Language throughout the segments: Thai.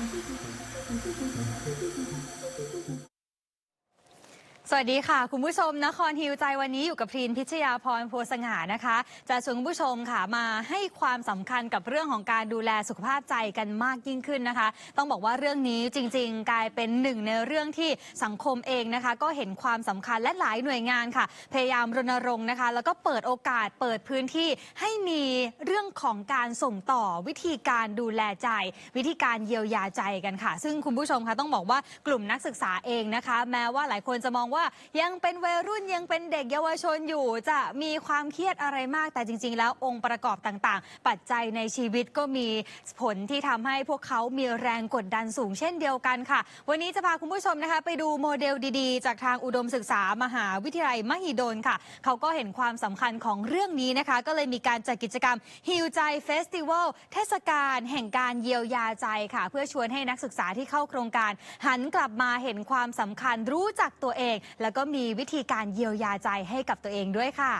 Thank you. สวัสดีค่ะ คุณผู้ชมนครฮิวใจวันนี้อยู่กับพรีนพิชยาพรโพสง่านะคะ จะชวนคุณผู้ชมค่ะมาให้ความสำคัญกับเรื่องของการดูแลสุขภาพใจกันมากยิ่งขึ้นนะคะ ต้องบอกว่าเรื่องนี้จริง ๆ กลายเป็นหนึ่งในเรื่องที่สังคมเองนะคะ ก็เห็นความสำคัญและหลายหน่วยงานค่ะ พยายามรณรงค์นะคะ แล้วก็เปิดโอกาสเปิดพื้นที่ให้มีเรื่องของการส่งต่อวิธีการดูแลใจ วิธีการเยียวยาใจกันค่ะ ซึ่งคุณผู้ชมคะต้องบอกว่ากลุ่มนักศึกษาเองนะคะ แม้ว่าหลายคนจะมองว่ายังเป็นวัยรุ่นยังเป็นเด็กเยาวชนอยู่ จะมีความเครียดอะไรมาก แต่จริง ๆ แล้วองค์ประกอบต่างๆ ปัจจัยในชีวิตก็มีผลที่ทำให้พวกเขามีแรงกดดันสูงเช่นเดียวกันค่ะ วันนี้จะพาคุณผู้ชมนะคะ ไปดูโมเดลดีๆ จากทางอุดมศึกษามหาวิทยาลัยมหิดลค่ะ เขาก็เห็นความสำคัญของเรื่องนี้นะคะ ก็เลยมีการจัดกิจกรรมฮิวใจเฟสติวัลเทศกาลแห่งการเยียวยาใจค่ะ เพื่อชวนให้นักศึกษาที่เข้าโครงการ หันกลับมาเห็นความสำคัญรู้จักตัวเองแล้วก็มีวิธีการเยียวยาใจให้กับตัวเองด้วยค่ะ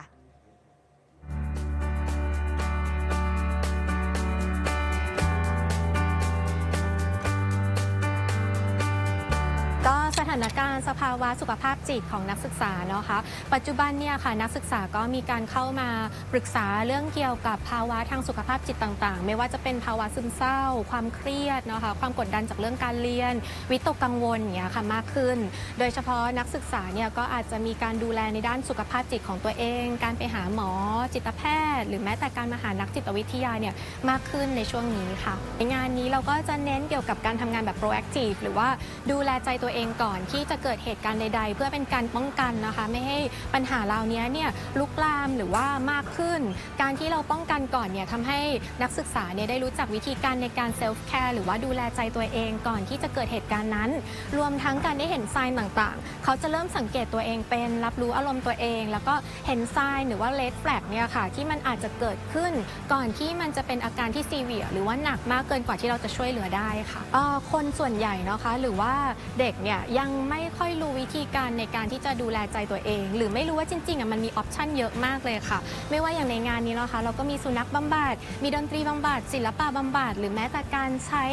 ก็ส ถานการณ์สภาวะสุขภาพจิตของนักศึกษาเนาะคะปัจจุบันเนี่ยค่ะนักศึกษาก็มีการเข้ามาปรึกษาเรื่องเกี่ยวกับภาวะทางสุขภาพจิตต่างๆ ไม่ว่าจะเป็นภาวะซึมเศร้า ความเครียดเนาะคะความกดดันจากเรื่องการเรียน วิตกกังวลอย่างเงี้ยค่ะมากขึ้น โดยเฉพาะนักศึกษาเนี่ยก็อาจจะมีการดูแลในด้านสุขภาพจิตของตัวเอง การไปหาหมอ จิตแพทย์ หรือแม้แต่การมาหานักจิตวิทยาเนี่ยมากขึ้นในช่วงนี้ค่ะในงานนี้เราก็จะเน้นเกี่ยวกับการทำงานแบบ proactive หรือว่าดูแลใจตัวเองก่อนที่จะเกิดเหตุการณ์ใด ๆ เพื่อเป็นการป้องกันนะคะ ไม่ให้ปัญหาเหล่านี้เนี่ยลุกลามหรือว่ามากขึ้น การที่เราป้องกันก่อนเนี่ยทำให้นักศึกษาเนี่ยได้รู้จักวิธีการในการเซลฟ์แคร์หรือว่าดูแลใจตัวเองก่อนที่จะเกิดเหตุการณ์นั้น รวมทั้งการได้เห็นไซน์ต่างๆ เขาจะเริ่มสังเกตตัวเองเป็น รับรู้อารมณ์ตัวเอง แล้วก็เห็นไซน์หรือว่าเลดแฟลกเนี่ยค่ะที่มันอาจจะเกิดขึ้น ก่อนที่มันจะเป็นอาการที่ซีเวียหรือว่าหนักมากเกินกว่าที่เราจะช่วยเหลือได้ค่ะออคนส่วนใหญ่นะคะหรือว่าเด็กเนี่ยยังไม่ค่อยรู้วิธีการในการที่จะดูแลใจตัวเอง หรือไม่รู้ว่าจริงๆอะมันมีออปชันเยอะมากเลยค่ะ ไม่ว่าอย่างในงานนี้นะคะ เราก็มีสุนัขบำบัดมีดนตรีบำบัดศิลปะบำบัดหรือแม้แต่การใช้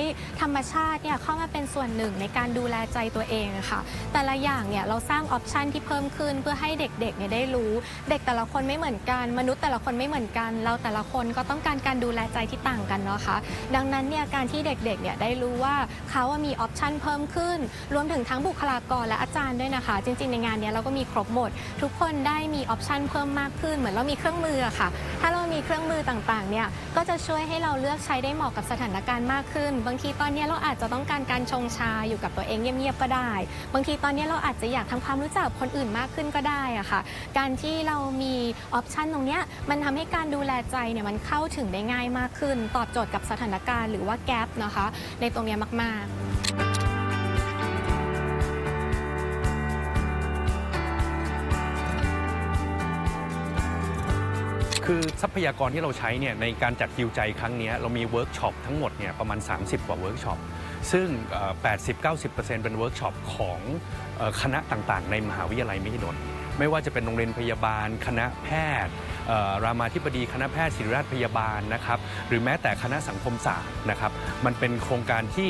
ธรรมชาติเนี่ยเข้ามาเป็นส่วนหนึ่งในการดูแลใจตัวเองค่ะ แต่ละอย่างเนี่ยเราสร้างออปชันที่เพิ่มขึ้นเพื่อให้เด็กๆเนี่ยได้รู้ เด็กแต่ละคนไม่เหมือนกัน มนุษย์แต่ละคนไม่เหมือนกัน เราแต่ละคนก็ต้องการการดูแลใจที่ต่างกันเนาะคะดังนั้นเนี่ยการที่เด็กๆเนี่ยได้รู้ว่าเขามีออปชันเพิ่มขึ้น รวมถึงทั้งบุคลากรและอาจารย์ด้วยนะคะ จริง ๆ ในงานนี้เราก็มีครบหมด ทุกคนได้มีออปชันเพิ่มมากขึ้น เหมือนเรามีเครื่องมือะค่ะ ถ้าเรามีเครื่องมือต่างๆเนี่ยก็จะช่วยให้เราเลือกใช้ได้เหมาะกับสถานการณ์มากขึ้น บางทีตอนนี้เราอาจจะต้องการการชงชาอยู่กับตัวเองเงียบๆก็ได้ บางทีตอนนี้เราอาจจะอยากทำความรู้จักคนอื่นมากขึ้นก็ได้อะค่ะ การที่เรามีออปชันตรงเนี้ยมันทำให้การดูแลใจเนี่ยมันเข้าถึงได้ง่ายมากขึ้น ตอบโจทย์กับสถานการณ์หรือว่าแกลบนะคะ ในตรงเนี้ยมาก ๆ คือทรัพยากรที่เราใช้เนี่ยในการจัดฮิวใจครั้งนี้เรามีเวิร์กช็อปทั้งหมดเนี่ยประมาณ 30 กว่าเวิร์กช็อปซึ่งเอ่อ80-90%เป็นเวิร์กช็อปของคณะต่างๆ ในมหาวิทยาลัยมหิดลไม่ว่าจะเป็นโรงเรียนพยาบาล คณะแพทย์รามาธิบดีคณะแพทย์ศิริราชพยาบาลนะครับหรือแม้แต่คณะสังคมศาสตร์นะครับมันเป็นโครงการที่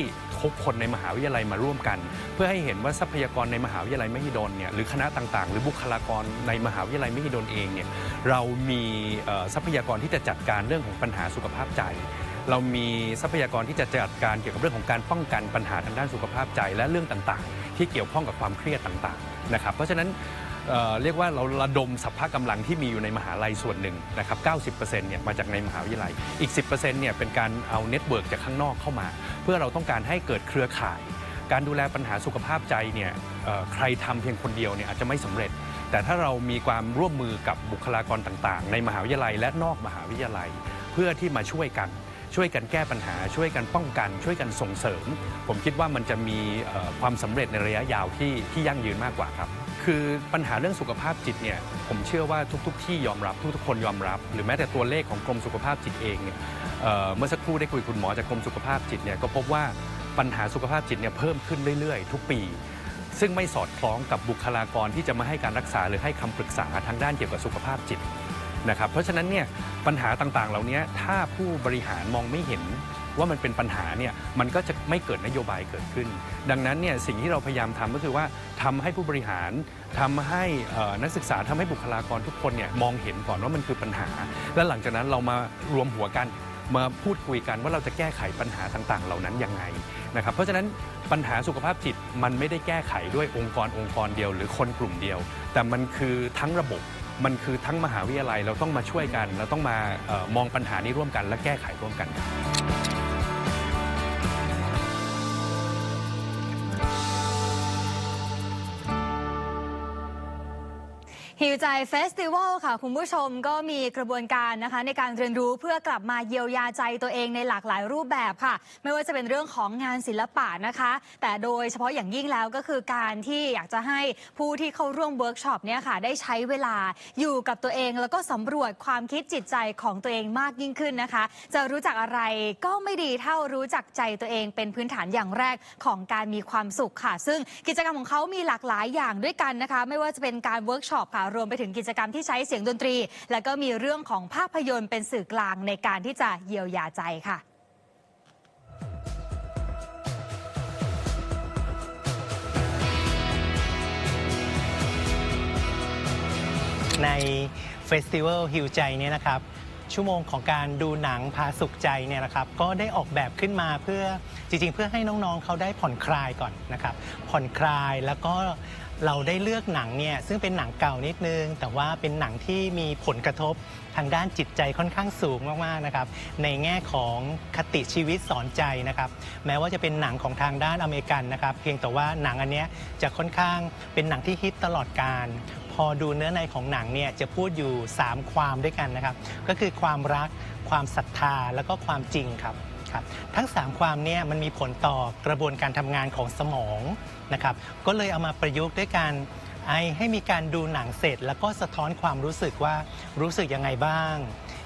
คนในมหาวิทยาลัยมาร่วมกัน เพื่อให้เห็นว่าทรัพยากรในมหาวิทยาลัยมหิดลเนี่ยหรือคณะต่างๆ หรือบุคลากรในมหาวิทยาลัยมหิดลเองเนี่ยเรามีทรัพยากรที่จะจัดการเรื่องของปัญหาสุขภาพใจเรามีทรัพยากรที่จะจัดการเกี่ยวกับเรื่องของการป้องกันปัญหาทางด้านสุขภาพใจและเรื่องต่างๆ ที่เกี่ยวข้องกับความเครียดต่างๆนะครับเพราะฉะนั้น เอ่อเรียกว่าเราระดมสัพพะกำลังที่มีอยู่ในมหาลัยส่วนหนึ่งนะครับ 90%เนี่ยมาจากในมหาวิทยาลัย อีก 10%เนี่ยเป็นการเอาเน็ตเวิร์กจากข้างนอกเข้ามา เพื่อเราต้องการให้เกิดเครือข่าย การดูแลปัญหาสุขภาพใจเนี่ยเอ่อใครทำเพียงคนเดียวเนี่ยอาจจะไม่สำเร็จ แต่ถ้าเรามีความร่วมมือกับบุคลากรต่างๆ ในมหาวิทยาลัยและนอกมหาวิทยาลัย เพื่อที่มาช่วยกัน ช่วยกันแก้ปัญหา ช่วยกันป้องกัน ช่วยกันส่งเสริม ผมคิดว่ามันจะมีเอ่อความสำเร็จในระยะยาวที่ที่ยั่งยืนมากกว่าครับ คือปัญหาเรื่องสุขภาพจิตเนี่ยผมเชื่อว่าทุก ๆ ที่ยอมรับทุกๆคนยอมรับ หรือแม้แต่ตัวเลขของกรมสุขภาพจิตเองเนี่ยเอ่อเมื่อสักครู่ได้คุยกับคุณหมอจากกรมสุขภาพจิตเนี่ยก็พบว่าปัญหาสุขภาพจิตเนี่ยเพิ่มขึ้นเรื่อยๆ ทุกปี ซึ่งไม่สอดคล้องกับบุคลากรที่จะมาให้การรักษาหรือให้คำปรึกษาทางด้านเกี่ยวกับสุขภาพจิตนะครับเพราะฉะนั้นเนี่ยปัญหาต่างๆ เหล่านี้ถ้าผู้บริหารมองไม่เห็น ว่ามันเป็นปัญหาเนี่ยมันก็จะไม่เกิดนโยบายเกิดขึ้น ดังนั้นเนี่ยสิ่งที่เราพยายามทำก็คือว่าทำให้ผู้บริหารทำให้นักศึกษาทำให้บุคลากรทุกคนเนี่ยมองเห็นก่อนว่ามันคือปัญหา และหลังจากนั้นเรามารวมหัวกันมาพูดคุยกันว่าเราจะแก้ไขปัญหาต่างๆ เหล่านั้นยังไงนะครับเพราะฉะนั้นปัญหาสุขภาพจิตมันไม่ได้แก้ไขด้วยองค์กรองค์กรเดียว หรือคนกลุ่มเดียว แต่มันคือทั้งระบบ มันคือทั้งมหาวิทยาลัยเราต้องมาช่วยกัน เราต้องมาออมองปัญหานี้ร่วมกัน และแก้ไขร่วมกัน ฮิวใจเฟสติวัลค่ะ คุณผู้ชมก็มีกระบวนการนะคะ ในการเรียนรู้เพื่อกลับมาเยียวยาใจตัวเองในหลากหลายรูปแบบค่ะ ไม่ว่าจะเป็นเรื่องของงานศิลปะนะคะ แต่โดยเฉพาะอย่างยิ่งแล้วก็คือการที่อยากจะให้ผู้ที่เข้าร่วมเวิร์กช็อปเนี่ยค่ะ ได้ใช้เวลาอยู่กับตัวเอง แล้วก็สำรวจความคิดจิตใจของตัวเองมากยิ่งขึ้นนะคะ จะรู้จักอะไรก็ไม่ดีเท่ารู้จักใจตัวเองเป็นพื้นฐานอย่างแรกของการมีความสุขค่ะ ซึ่งกิจกรรมของเขามีหลากหลายอย่างด้วยกันนะคะ ไม่ว่าจะเป็นการเวิร์กช็อปค่ะรวมไปถึงกิจกรรมที่ใช้เสียงดนตรี แล้วก็มีเรื่องของภาพยนตร์เป็นสื่อกลางในการที่จะเยียวยาใจค่ะในเฟสติวัลฮิวใจเนี่ยนะครับ ชั่วโมงของการดูหนังพาสุขใจเนี่ยนะครับ ก็ได้ออกแบบขึ้นมาเพื่อจริงๆ เพื่อให้น้องๆเขาได้ผ่อนคลายก่อนนะครับ ผ่อนคลายแล้วก็ เราได้เลือกหนังเนี่ยซึ่งเป็นหนังเก่านิดนึง แต่ว่าเป็นหนังที่มีผลกระทบทางด้านจิตใจค่อนข้างสูงมากๆนะครับในแง่ของคติชีวิตสอนใจนะครับแม้ว่าจะเป็นหนังของทางด้านอเมริกันนะครับเพียงแต่ว่าหนังอันเนี้ยจะค่อนข้างเป็นหนังที่ฮิตตลอดการ พอดูเนื้อในของหนังเนี่ยจะพูดอยู่ 3 ความด้วยกันนะครับ ก็คือความรักความศรัทธาแล้วก็ความจริงครับครับ ทั้ง 3 ความเนี่ยมันมีผลต่อกระบวนการทำงานของสมองนะครับ ก็เลยเอามาประยุกต์ด้วยการไอให้มีการดูหนังเสร็จ แล้วก็สะท้อนความรู้สึกว่ารู้สึกยังไงบ้าง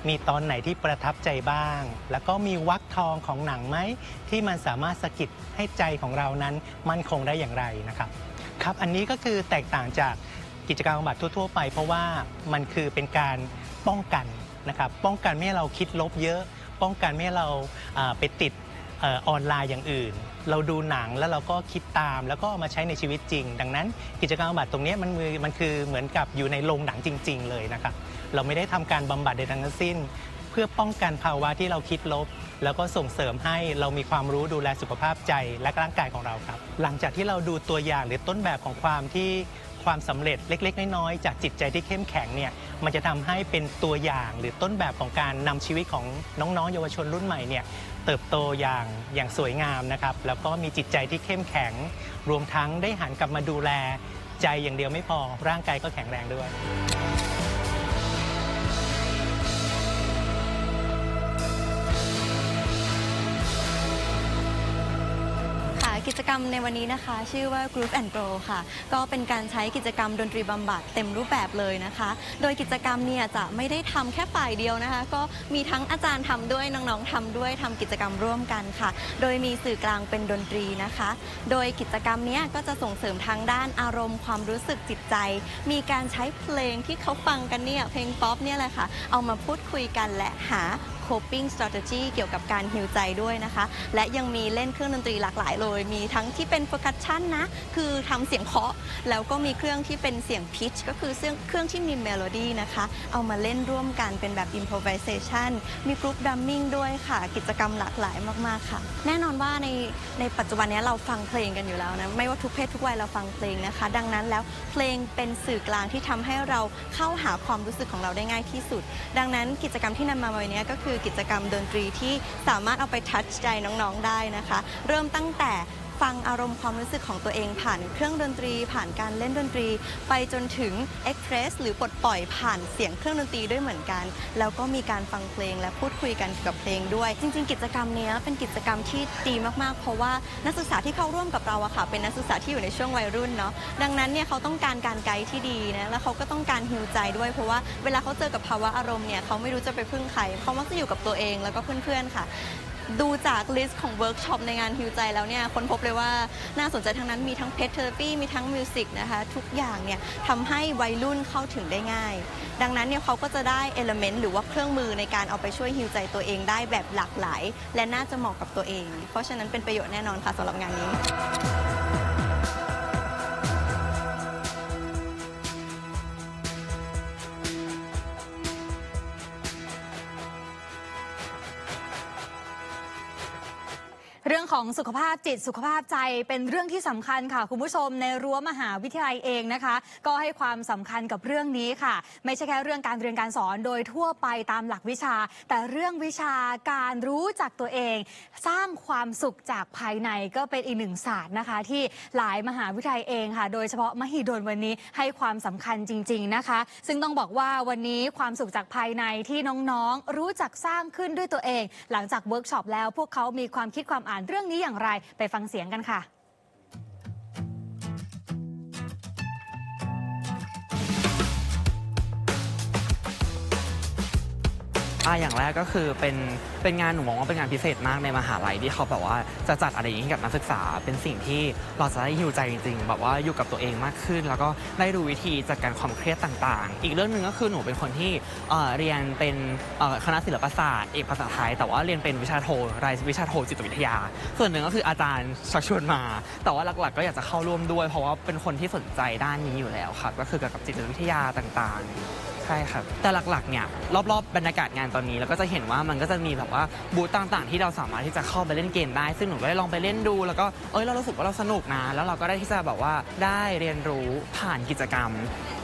มีตอนไหนที่ประทับใจบ้าง แล้วก็มีวักทองของหนังไหมที่มันสามารถสะกิดให้ใจของเรานั้นมั่นคงได้อย่างไรนะครับครับ อันนี้ก็คือแตกต่างจาก กิจกรรมบำบัดทั่ว ๆ ไป เพราะว่ามันคือเป็นการป้องกันนะครับป้องกันไม่ให้เราคิดลบเยอะ ป้องกันไม่ให้เราไปติดออนไลน์อย่างอื่น เราดูหนังแล้วเราก็คิดตาม แล้วก็เอามาใช้ในชีวิตจริง ดังนั้นกิจกรรมบำบัดตรงนี้มันมือมันคือเหมือนกับอยู่ในโรงหนังจริง ๆ เลยนะครับเราไม่ได้ทำการบำบัดใดทั้งสิ้น เพื่อป้องกันภาวะที่เราคิดลบ แล้วก็ส่งเสริมให้เรามีความรู้ดูแลสุขภาพใจและร่างกายของเราครับ หลังจากที่เราดูตัวอย่างหรือต้นแบบของความที่ ความสำเร็จเล็ก ๆ น้อยๆจากจิตใจที่เข้มแข็งเนี่ยมันจะทำให้เป็นตัวอย่างหรือต้นแบบของการนำชีวิตของน้องๆ เยาวชนรุ่นใหม่เนี่ยเติบโตอย่างอย่างสวยงามนะครับแล้วก็มีจิตใจที่เข้มแข็ง รวมทั้งได้หันกลับมาดูแลใจอย่างเดียวไม่พอร่างกายก็แข็งแรงด้วย จกรรมในวันนี้นะคะ ชื่อว่า Groove and Grow ค่ะ ก็เป็นการใช้กิจกรรมดนตรีบำบัดเต็มรูปแบบเลยนะคะ โดยกิจกรรมเนี่ยจะไม่ได้ทำแค่ฝ่ายเดียวนะคะ ก็มีทั้งอาจารย์ทำด้วยน้องๆทำด้วยทำกิจกรรมร่วมกันค่ะ โดยมีสื่อกลางเป็นดนตรีนะคะ โดยกิจกรรมเนี้ยก็จะส่งเสริมทางด้านอารมณ์ความรู้สึกจิตใจ มีการใช้เพลงที่เขาฟังกันเนี่ยเพลงป๊อปเนี่ยแหละค่ะ เอามาพูดคุยกันและหา coping strategy เกี่ยวกับการฮิวใจด้วยนะคะ และยังมีเล่นเครื่องดนตรีหลากหลายเลย มีทั้งที่เป็น percussion นะ คือทำเสียงเคาะ แล้วก็มีเครื่องที่เป็นเสียง pitch ก็คือเครื่องเครื่องที่มี melody นะคะ เอามาเล่นร่วมกันเป็นแบบ improvisation มี group drumming ด้วยค่ะ กิจกรรมหลากหลายมาก ๆ ค่ะ แน่นอนว่าในในปัจจุบันนี้เราฟังเพลงกันอยู่แล้วนะ ไม่ว่าทุกเพศทุกวัยเราฟังเพลงนะคะ ดังนั้นแล้วเพลงเป็นสื่อกลางที่ทำให้เราเข้าหาความรู้สึกของเราได้ง่ายที่สุด ดังนั้นกิจกรรมที่นำมาวันนี้ก็คือกิจกรรมดนตรีที่สามารถเอาไปทัชใจน้องๆได้นะคะ เริ่มตั้งแต่ ฟังอารมณ์ความรู้สึกของตัวเองผ่านเครื่องดนตรี ผ่านการเล่นดนตรี ไปจนถึงเอ็กเพรสหรือปลดปล่อยผ่านเสียงเครื่องดนตรีด้วยเหมือนกัน แล้วก็มีการฟังเพลงและพูดคุยกันเกี่ยวกับเพลงด้วย จริง ๆ กิจกรรมนี้เป็นกิจกรรมที่ดีมากๆ เพราะว่านักศึกษาที่เข้าร่วมกับเราอะค่ะ เป็นนักศึกษาที่อยู่ในช่วงวัยรุ่นเนาะดังนั้นเนี่ยเขาต้องการการไกด์ที่ดีนะแล้วเขาก็ต้องการฮิวใจด้วย เพราะว่าเวลาเขาเจอกับภาวะอารมณ์เนี่ยเขาไม่รู้จะไปพึ่งใครเขามักจะอยู่กับตัวเองแล้วก็เพื่อนๆค่ะ ดูจากลิสต์ของเวิร์กช็อปในงานฮิวใจแล้วเนี่ยคนพบเลยว่าน่าสนใจทั้งนั้นมีทั้งเพจเทอร์ปี้มีทั้งมิวสิกนะคะ ทุกอย่างเนี่ยทำให้วัยรุ่นเข้าถึงได้ง่าย ดังนั้นเนี่ยเขาก็จะได้เอลเมนต์หรือว่าเครื่องมือในการเอาไปช่วยฮิวใจตัวเองได้แบบหลากหลาย และน่าจะเหมาะกับตัวเอง เพราะฉะนั้นเป็นประโยชน์แน่นอนค่ะสำหรับงานนี้ เรื่องของสุขภาพจิตสุขภาพใจเป็นเรื่องที่สำคัญค่ะ คุณผู้ชมในรั้วมหาวิทยาลัยเองนะคะ ก็ให้ความสำคัญกับเรื่องนี้ค่ะ ไม่ใช่แค่เรื่องการเรียนการสอนโดยทั่วไปตามหลักวิชา แต่เรื่องวิชาการรู้จักตัวเอง สร้างความสุขจากภายในก็เป็นอีกหนึ่งศาสตร์นะคะ ที่หลายมหาวิทยาลัยเองค่ะ โดยเฉพาะมหิดลวันนี้ให้ความสำคัญจริง ๆนะคะ ซึ่งต้องบอกว่าวันนี้ความสุขจากภายในที่น้องๆ รู้จักสร้างขึ้นด้วยตัวเอง หลังจากเวิร์กช็อปแล้วพวกเขามีความคิดความอ่านเรื่องนี้อย่างไรไปฟังเสียงกันค่ะ อ่าอย่างแรกก็คือเป็นเป็นงานหนูมองว่าเป็นงานพิเศษมากในมหาลัยที่เขาแบบว่าจะจัดอะไรอย่างนี้กับนักศึกษา เป็นสิ่งที่เราจะได้ฮิวใจจริงๆแบบว่าอยู่กับตัวเองมากขึ้น แล้วก็ได้ดูวิธีจัดการความเครียดต่างๆ อีกเรื่องหนึ่งก็คือหนูเป็นคนที่เอ่อเรียนเป็นเอ่อคณะศิลปศาสตร์เอกภาษาไทยแต่ว่าเรียนเป็นวิชาโทรายวิชาโทจิตวิทยา ส่วนหนึ่งก็คืออาจารย์ชักชวนมา แต่ว่าหลักๆ ก็อยากจะเข้าร่วมด้วย เพราะว่าเป็นคนที่สนใจด้านนี้อยู่แล้วครับก็คือเกี่ยวกับจิตวิทยาต่างๆ ช่ครับ แต่หลักๆเนี่ยรอบๆบรรยากาศงานตอนนี้เราก็จะเห็นว่ามันก็จะมีแบบว่าบูธต่างๆ ที่เราสามารถที่จะเข้าไปเล่นเกมได้ ซึ่งหนูก็ได้ลองไปเล่นดู แล้วก็เอ้ยเรารู้สึกว่าเราสนุกนะแล้วเราก็ได้ที่จะแบบว่าได้เรียนรู้ผ่านกิจกรรม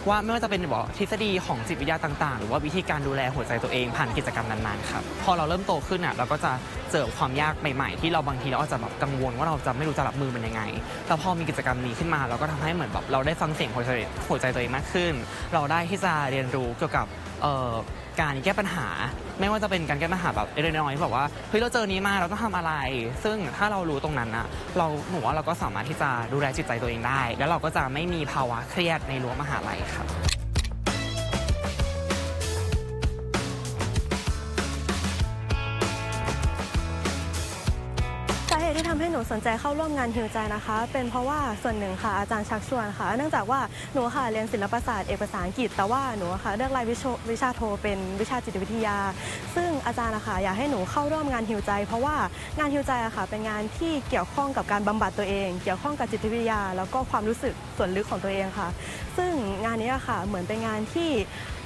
ว่าไม่ว่าจะเป็นบอกทฤษฎีของจิตวิทยาต่าง ๆ หรือว่าวิธีการดูแลหัวใจตัวเองผ่านกิจกรรมนั้นๆครับพอเราเริ่มโตขึ้นอะเราก็จะเจอความยากใหม่ๆ ที่เราบางทีเราอาจจะแบบกังวลว่าเราจะไม่รู้จะรับมือมันยังไง แต่พอมีกิจกรรมนี้ขึ้นมา เราก็ทำให้เหมือนแบบเราได้ฟังเสียงหัวใจหัวใจตัวเองมากขึ้น เราได้ที่จะเรียนรู้เกี่ยวกับเอ่อ การแก้ปัญหา ไม่ว่าจะเป็นการแก้ปัญหาแบบเล็กน้อยที่แบบว่าเฮ้ยเราเจอนี้มาเราต้องทำอะไร ซึ่งถ้าเรารู้ตรงนั้นอะเราหนูว่าเราก็สามารถที่จะดูแลจิตใจตัวเองได้ แล้วเราก็จะไม่มีภาวะเครียดในรั้วมหาลัยครับ สนใจเข้าร่วมงานฮิวใจนะคะ เป็นเพราะว่าส่วนหนึ่งค่ะอาจารย์ชักชวนค่ะ เนื่องจากว่าหนูค่ะเรียนศิลปศาสตร์เอกภาษาอังกฤษ แต่ว่าหนูค่ะเลือกรายวิชาโทเป็นวิชาจิตวิทยา ซึ่งอาจารย์นะคะอยากให้หนูเข้าร่วมงานฮิวใจ เพราะว่างานฮิวใจอะค่ะ เป็นงานที่เกี่ยวข้องกับการบำบัดตัวเอง เกี่ยวข้องกับจิตวิทยา แล้วก็ความรู้สึกส่วนลึกของตัวเองค่ะ ซึ่งงานนี้อะค่ะเหมือนเป็นงานที่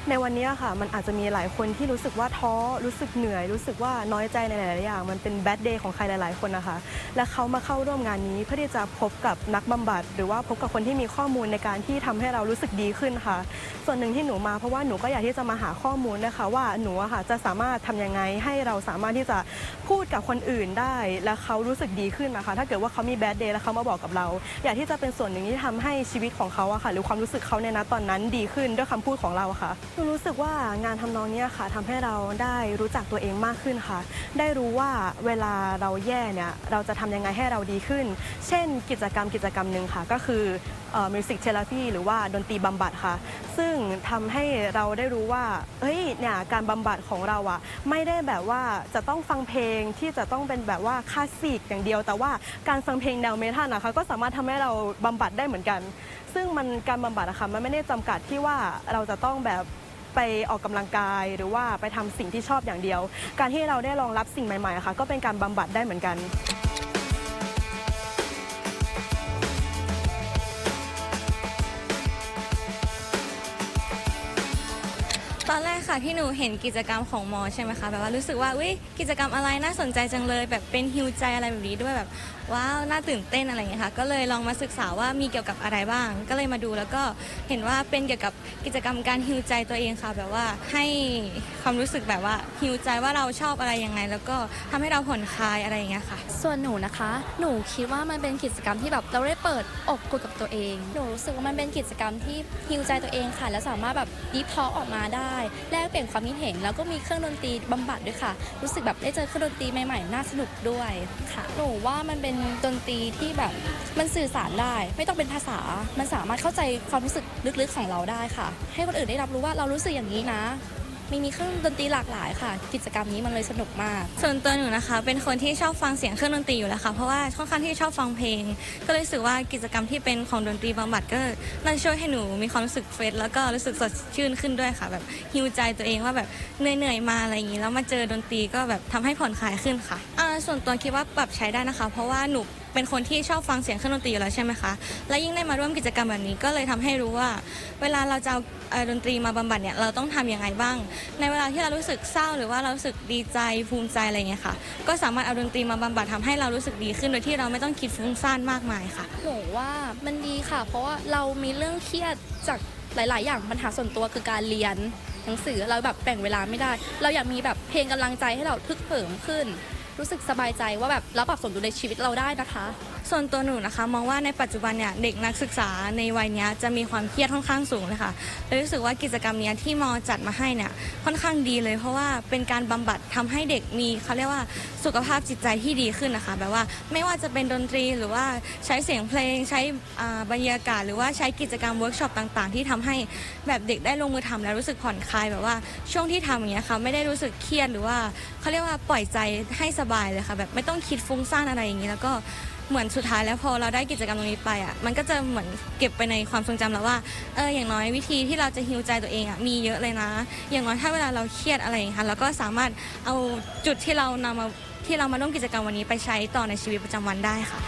ในวันนี้ค่ะ มันอาจจะมีหลายคนที่รู้สึกว่าท้อรู้สึกเหนื่อย รู้สึกว่าน้อยใจในหลาย ๆ อย่าง มันเป็นแบดเดย์ของใครหลาย ๆ คนนะคะ และเขามาเข้าร่วมงานนี้เพื่อที่จะพบกับนักบำบัด หรือว่าพบกับคนที่มีข้อมูลในการที่ทำให้เรารู้สึกดีขึ้นค่ะ ส่วนหนึ่งที่หนูมาเพราะว่าหนูก็อยากที่จะมาหาข้อมูลนะคะ ว่าหนูค่ะจะสามารถทำยังไงให้เราสามารถที่จะพูดกับคนอื่นได้ และเขารู้สึกดีขึ้นนะคะ ถ้าเกิดว่าเขามีแบดเดย์แล้วเขามาบอกกับเรา อยากที่จะเป็นส่วนหนึ่งที่ทำให้ชีวิตของเขาอะค่ะ หรือความรู้สึกเขาในณตอนนั้นดีขึ้นด้วยคำพูดของเราค่ะหนูรู้สึกว่างานทำนองนี้ค่ะทำให้เราได้รู้จักตัวเองมากขึ้นค่ะ ได้รู้ว่าเวลาเราแย่เนี่ยเราจะทำยังไงให้เราดีขึ้น เช่น กิจกรรมกิจกรรมหนึ่งค่ะ ก็คือมิวสิกเทเลพีหรือว่าดนตรีบำบัดค่ะ ซึ่งทำให้เราได้รู้ว่าเฮ้ยเนี่ยการบำบัดของเราอะไม่ได้แบบว่าจะต้องฟังเพลงที่จะต้องเป็นแบบว่าคลาสสิกอย่างเดียว แต่ว่าการฟังเพลงแนวเมทัลนะคะก็สามารถทำให้เราบำบัดได้เหมือนกัน ซึ่งมันการบำบัดอะค่ะมันไม่ได้จำกัดที่ว่าเราจะต้องแบบ ไปออกกำลังกายหรือว่าไปทำสิ่งที่ชอบอย่างเดียว การที่เราได้ลองรับสิ่งใหม่ๆค่ะก็เป็นการบำบัดได้เหมือนกันตอนแร ค่ะที่หนูเห็นกิจกรรมของมอใช่ไหมคะแบบว่ารู้สึกว่าวิกิจกรรมอะไรน่าสนใจจังเลย แบบเป็นฮิวใจอะไรแบบนี้ด้วยแบบว้าวน่าตื่นเต้นอะไรอย่างเงี้ยค่ะก็เลยลองมาศึกษาว่ามีเกี่ยวกับอะไรบ้าง ก็เลยมาดูแล้วก็เห็นว่าเป็นเกี่ยวกับกิจกรรมการฮิวใจตัวเองค่ะ แบบว่าให้ความรู้สึกแบบว่าฮิวใจว่าเราชอบอะไรยังไง แล้วก็ทำให้เราผ่อนคลายอะไรอย่างเงี้ยค่ะ ส่วนหนูนะคะ หนูคิดว่ามันเป็นกิจกรรมที่แบบเราได้เปิดอกคุยกับตัวเองหนูรู้สึกว่ามันเป็นกิจกรรมที่ฮิวใจตัวเองค่ะ และสามารถแบบดีพอออกมาได้แลกเปลี่ยนความคิดเห็นแล้วก็มีเครื่องดนตรีบำบัดด้วยค่ะ รู้สึกแบบได้เจอเครื่องดนตรีใหม่ๆ น่าสนุกด้วยค่ะหนูว่ามันเป็นดนตรีที่แบบมันสื่อสารได้ ไม่ต้องเป็นภาษา มันสามารถเข้าใจความรู้สึกลึกๆของเราได้ค่ะ ให้คนอื่นได้รับรู้ว่าเรารู้สึกอย่างนี้นะ มีมีเครื่องดนตรีหลากหลายค่ะ กิจกรรมนี้มันเลยสนุกมาก ส่วนตัวหนูนะคะ เป็นคนที่ชอบฟังเสียงเครื่องดนตรีอยู่แล้วค่ะ เพราะว่าค่อนข้างที่ชอบฟังเพลง ก็เลยรู้สึกว่ากิจกรรมที่เป็นของดนตรีบำบัดก็น่าจะช่วยให้หนูมีความรู้สึกเฟรชแล้วก็รู้สึกสดชื่นขึ้นด้วยค่ะ แบบฮิวใจตัวเองว่าแบบเหนื่อยๆมาอะไรอย่างนี้แล้วมาเจอดนตรีก็แบบทำให้ผ่อนคลายขึ้นค่ะอ่าส่วนตัวคิดว่าปรับใช้ได้นะคะ เพราะว่าหนู เป็นคนที่ชอบฟังเสียงเครื่องดนตรีอยู่แล้วใช่ไหมคะ และยิ่งได้มาร่วมกิจกรรมแบบนี้ก็เลยทำให้รู้ว่า เวลาเราจะเอาเอ่อดนตรีมาบำบัดเนี่ยเราต้องทำยังไงบ้าง ในเวลาที่เรารู้สึกเศร้าหรือว่าเรารู้สึกดีใจภูมิใจอะไรเงี้ยค่ะ ก็สามารถเอาดนตรีมาบำบัดทำให้เรารู้สึกดีขึ้นโดยที่เราไม่ต้องคิดฟุ้งซ่านมากมายค่ะ หนูว่ามันดีค่ะ เพราะว่าเรามีเรื่องเครียดจากหลาย ๆ อย่างปัญหาส่วนตัวคือการเรียนหนังสือเราแบบแบ่งเวลาไม่ได้ เราอยากมีแบบเพลงกำลังใจให้เราทึกเหิมขึ้น รู้สึกสบายใจว่าแบบเราปรับสมดุลในชีวิตเราได้นะคะ ส่วนตัวหนูนะคะมองว่าในปัจจุบันเนี่ยเด็กนักศึกษาในวัยเนี้ยจะมีความเครียดค่อนข้างสูงเลยค่ะเลยรู้สึกว่ากิจกรรมเนี้ยที่มอจัดมาให้เนี่ยค่อนข้างดีเลย เพราะว่าเป็นการบำบัดทำให้เด็กมีเขาเรียกว่าสุขภาพจิตใจที่ดีขึ้นนะคะ แบบว่าไม่ว่าจะเป็นดนตรีหรือว่าใช้เสียงเพลง ใช้บรรยากาศ หรือว่าใช้กิจกรรมเวิร์กช็อปต่าง ๆ ที่ทำให้แบบเด็กได้ลงมือทำแล้วรู้สึกผ่อนคลายแบบว่าช่วงที่ทำอย่างเงี้ยค่ะไม่ได้รู้สึกเครียดหรือว่าเขาเรียกว่าปล่อยใจให้สบายเลยค่ะแบบไม่ต้องคิดฟุ้งซ่านอะไรอย่างนี้แล้วก็ เหมือนสุดท้ายแล้วพอเราได้กิจกรรมตรงนี้ไปอะมันก็จะเหมือนเก็บไปในความทรงจำแล้วว่าเอออย่างน้อยวิธีที่เราจะฮิวใจตัวเองอะมีเยอะเลยนะ อย่างน้อยถ้าเวลาเราเครียดอะไรอย่างเงี้ยค่ะเราก็สามารถเอาจุดที่เรานำมาที่เรามาร่วมกิจกรรมวันนี้ไปใช้ต่อในชีวิตประจำวันได้ค่ะ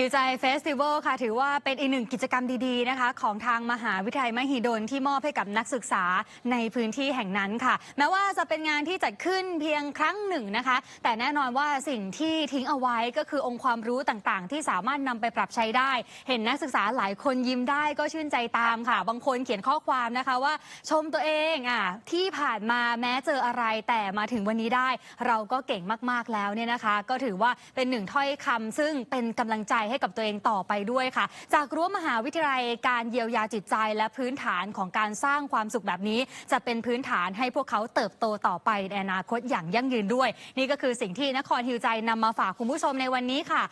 ฮิวใจเฟสติวัลค่ะ ถือว่าเป็นอีกหนึ่งกิจกรรมดีๆนะคะ ของทางมหาวิทยาลัยมหิดลที่มอบให้กับนักศึกษาในพื้นที่แห่งนั้นค่ะ แม้ว่าจะเป็นงานที่จัดขึ้นเพียงครั้งหนึ่งนะคะ แต่แน่นอนว่าสิ่งที่ทิ้งเอาไว้ก็คือองค์ความรู้ต่างๆ ที่สามารถนำไปปรับใช้ได้ เห็นนักศึกษาหลายคนยิ้มได้ก็ชื่นใจตามค่ะ บางคนเขียนข้อความนะคะว่า ชมตัวเองอะที่ผ่านมาแม้เจออะไรแต่มาถึงวันนี้ได้ เราก็เก่งมากๆแล้วเนี่ยนะคะ ก็ถือว่าเป็นหนึ่งถ้อยคำซึ่งเป็นกำลังใจให้กับตัวเองต่อไปด้วยค่ะ จากรั้วมหาวิทยาลัยการเยียวยาจิตใจและพื้นฐานของการสร้างความสุขแบบนี้ จะเป็นพื้นฐานให้พวกเขาเติบโตต่อไปในอนาคตอย่างยั่งยืนด้วย นี่ก็คือสิ่งที่นครฮิวใจนำมาฝากคุณผู้ชมในวันนี้ค่ะ